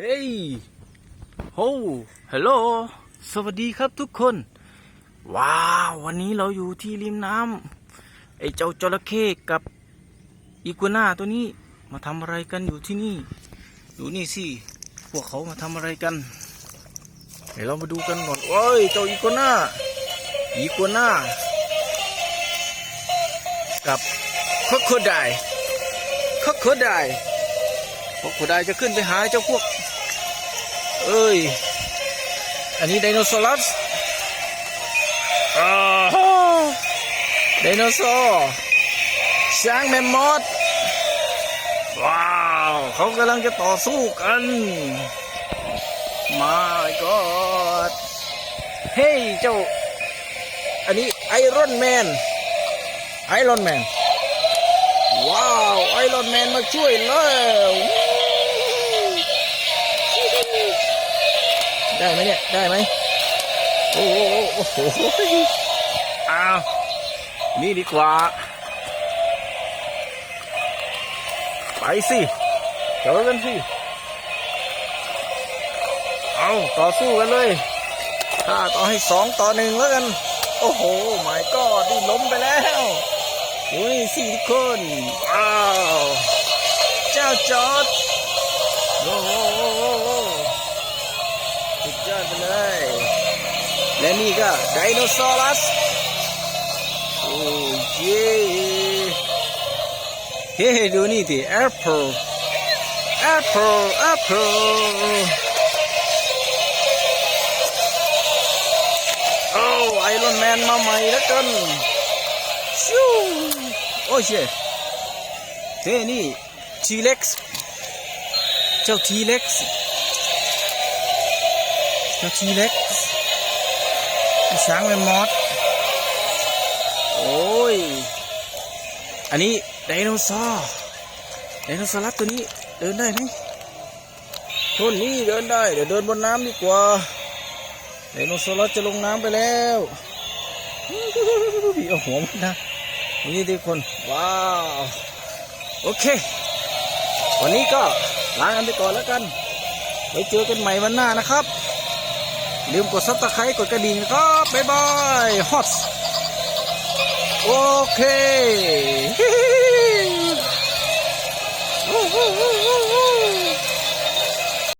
เฮ้ย โฮ ฮัลโหล สวัสดีครับทุกคน ว้าว วันนี้เราอยู่ที่ริมน้ำไอ้เจ้าจระเข้กับอีกัวน่าตัวนี้มาทำอะไรกันอยู่ที่นี่ ดูนี่สิ พวกเขามาทำอะไรกันเดี๋ยวเรามาดูกันก่อนโอ้ย เจ้าอีกัวน่า อีกัวน่า กับคอโคไดคอโคไดคอโคไดจะขึ้นไปหาเจ้าพวก เอ้ย อันนี้ไดโนเสาร์อ้าวไดโนเสาร์ช้างแมมมอสว้าว เขากำลังจะต่อสู้กันมาก็เฮ้ยเจ้า อันนี้ไอรอนแมน ไอรอนแมน ว้าว ไอรอนแมนมาช่วยแล้ว ได้ไหมเนี่ย ได้ไหมโอ้โหโอ้โหอ้าวนี่ดีกว่า ไปสิเจอกันสิ เอาต่อสู้กันเลยถ้าต่อให้สองต่อหนึ่งแล้วกัน โอ้โหหมายก็นี่ล้มไปแล้วอุ้ยสี่คนว้าว เจ้าจอดโอ้โห อดไปเลย และนี่ก็ไดโนเสาร์สโอ้เย่เฮ้ดูนี่ดิแอปเปิลแอปเปิลแอปเปิลโอ้ไอรอนแมนมาใหม่แล้วกันชิวโอ้เช่เฮ้นี่ทีเล็กซ์เจ้าทีเล็กซ์ เจ้าทีเล็กช้างแมมมอสโอ้ย อันนี้ไดโนเสาร์ไดโนเสาร์ตัวนี้เดินได้ไหมคนนี้เดินได้ เดี๋ยวเดินบนน้ำดีกว่าไดโนเสาร์จะลงน้ำไปแล้วเอาหัวมันนะนี่ทุกคน ว้าว โอเค วันนี้ก็ลากันไปก่อนแล้วกันไว้เจอกันใหม่วันหน้านะครับ ลืมกดซับสไครต์กดกระดิ่งนะครับบ๊ายบายฮอตโอเค